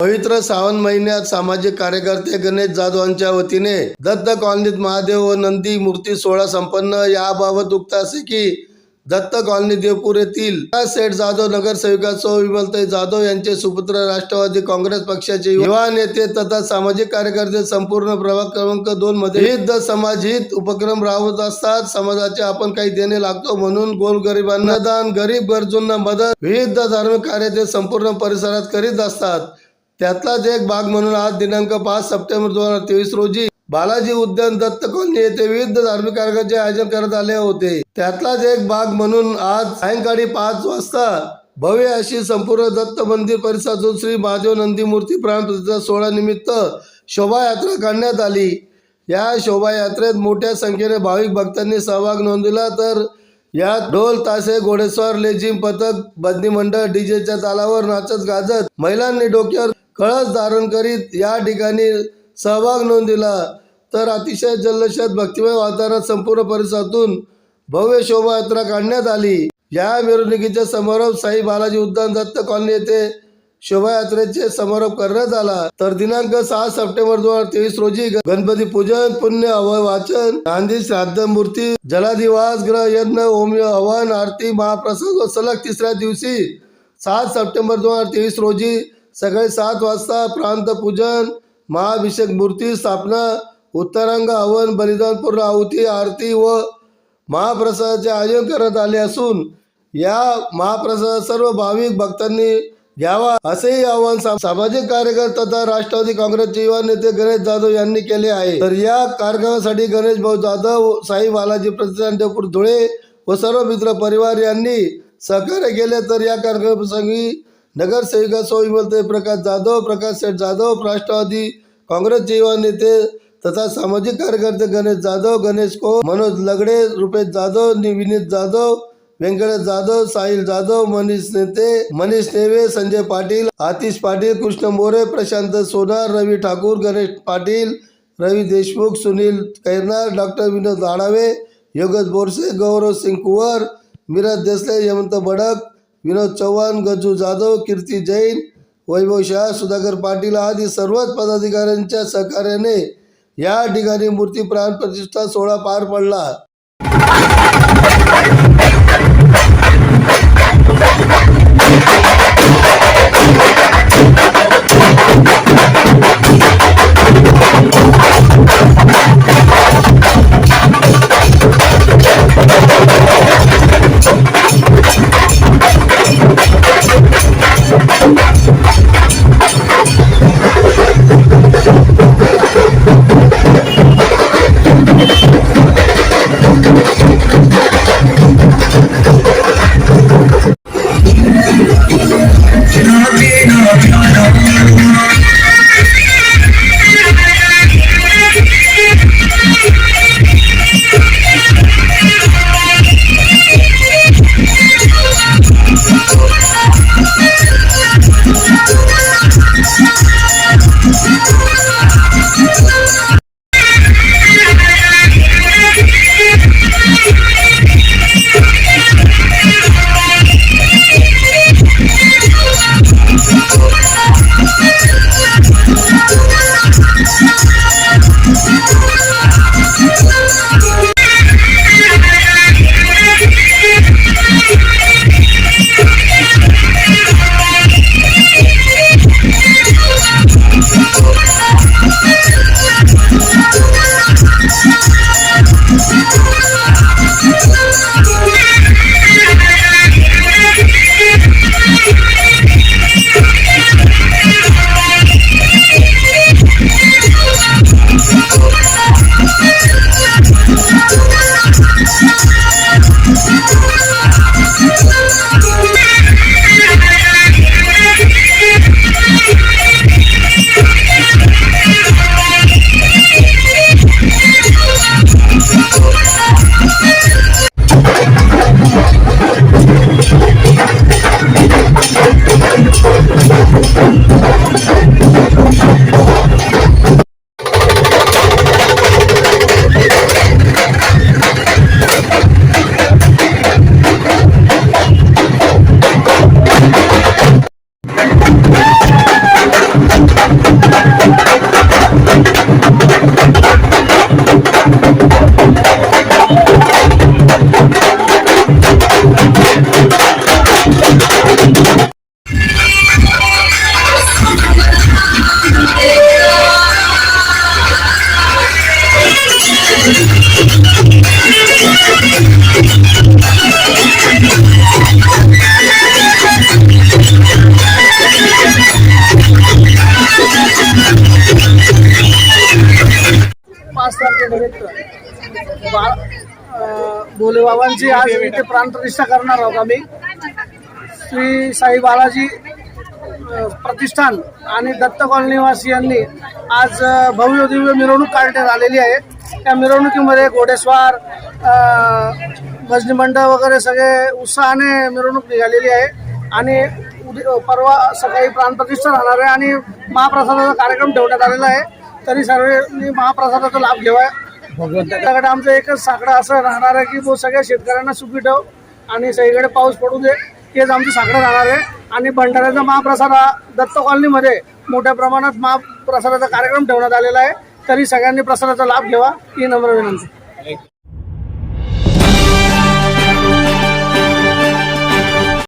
पवित्र श्रावण महिन्यात सामाजिक कार्यकर्ते गणेश जाधवांच्या वतीने दत्त कॉलनीत महादेव व नंदी मूर्ती सोहळा संपन्न. याबाबत उक्त असे की दत्त कॉलनी देवपूर येथील सेठ जाधव नगरसेविका सौ विमलताई जाधव यांचे सुपुत्र राष्ट्रवादी काँग्रेस पक्षाचे युवा नेते तथा सामाजिक कार्यकर्ते संपूर्ण प्रभाग क्रमांक दोन मध्ये विविध समाजहित उपक्रम राबवत असतात. समाजाचे आपण काही देणे लागतो म्हणून गोरगरिबांना दान गरीब गरजूंना मदत विविध धार्मिक कार्य ते संपूर्ण परिसरात करीत असतात. त्यातलाच एक भाग म्हणून आज दिनांक पाच सप्टेंबर दोन हजार तेवीस रोजी बालाजी उद्यान दत्त कॉलनी येथे विविध धार्मिक कार्यक्रमाचे आयोजन करण्यात आले होते. त्यातलाच एक भाग म्हणून आज सायंकाळी पाच वाजता भव्य अशी संपूर्ण दत्त मंदिर परिसरातून श्री महादेव नंदी मूर्ती प्राणप्रतिष्ठा सोहळा निमित्त शोभायात्रा काढण्यात आली. या शोभायात्रेत मोठ्या संख्येने भाविक भक्तांनी सहभाग नोंदविला तर यात ढोल तासे घोडेस्वार लेझिम पथक बंदी मंडळ डीजेच्या तालावर नाचत गाजत महिलांनी डोक्यावर कळस धारण करीत या ठिकाणी सहभाग नोंदविला तर अतिशय जल्लोषात भक्तिमय वातावरणात संपूर्ण परिसरातून भव्य शोभायात्रा काढण्यात आली. या मिरवणुकीचा समारोप साई बालाजी उद्यान दत्त कॉलनी येथे शोभायात्रेचे समारोप करण्यात आला. तर दिनांक सहा सप्टेंबर दोन हजार तेवीस रोजी गणपती पूजन पुण्य अवय वाचन गांधी श्राद्ध मूर्ती जलाधिवास ग्रह यज्ञ होम हवन आरती महाप्रसाद व सलग तिसऱ्या दिवशी सात सप्टेंबर दोन हजार तेवीस रोजी सकाळी सात वाजता प्रांत पूजन महाभिषेक मूर्ती स्थापना उत्तरांग हवन बलिदान पूर्ण आहुती आरती व महाप्रसादाचे आयोजन करण्यात आले असून या महाप्रसादात सर्व भाविक भक्तांनी घ्यावा असेही आवाहन सामाजिक कार्यकर्ते तथा राष्ट्रवादी काँग्रेसचे युवा नेते गणेश जाधव यांनी केले आहे. तर या कार्यक्रमासाठी गणेश भाऊ जाधव साई बालाजी प्रतिष्ठान देवपूर धुळे व सर्व मित्र परिवार यांनी सहकार्य केले. तर या कार्यक्रमाप्रसंगी नगरसेविका सौ बोलते प्रकाश जाधव प्रकाश शेठ जाधव राष्ट्रवादी काँग्रेसचे युवा नेते तथा सामाजिक कार्यकर्ते गणेश जाधव गणेश को मनोज लगडे रुपेश जाधव विनीत जाधव व्यंकटेश जाधव साहिल जाधव मनीष नेते मनीष नेवे संजय पाटील आतिश पाटील कृष्ण मोरे प्रशांत सोनार रवी ठाकूर गणेश पाटील रवी देशमुख सुनील कैरनार डॉक्टर विनोद आडावे योगेश बोरसे गौरव सिंग कुंवर मिरज देसले यमंत बडक विनोद चव्हाण गजू जाधव कीर्ती जैन वैभव शाह सुधाकर पाटील आदी सर्वच पदाधिकाऱ्यांच्या सहकार्याने या ठिकाणी मूर्ती प्राण प्रतिष्ठा सोहळा पार पडला Thank you. भोलेबाबांची आज इथे प्राणप्रतिष्ठा करणार आहोत आम्ही. श्री साई बालाजी प्रतिष्ठान आणि दत्त कॉलनीवासी यांनी आज भव्य दिव्य मिरवणूक काढण्यात आलेली आहे. त्या मिरवणुकीमध्ये घोडेस्वार भजनी मंडळ वगैरे सगळे उत्साहाने मिरवणूक निघालेली आहे. आणि उद्या परवा सकाळी प्राणप्रतिष्ठा राहणार आहे आणि महाप्रसादाचा कार्यक्रम ठेवण्यात आलेला आहे. तरी सर्वांनी महाप्रसादाचा लाभ घ्यावा. भगवंताकडे आमचं एकच साकडं असं राहणार आहे की तो सगळ्या शेतकऱ्यांना सुखी ठेव आणि सगळीकडे पाऊस पडू दे तेच आमचं साकडं राहणार आहे. आणि भंडाऱ्याचा महाप्रसाद हा दत्त कॉलनीमध्ये मोठ्या प्रमाणात महाप्रसादाचा कार्यक्रम ठेवण्यात आलेला आहे. तरी सगळ्यांनी प्रसादाचा लाभ घ्यावा. ही नम्र विनंती.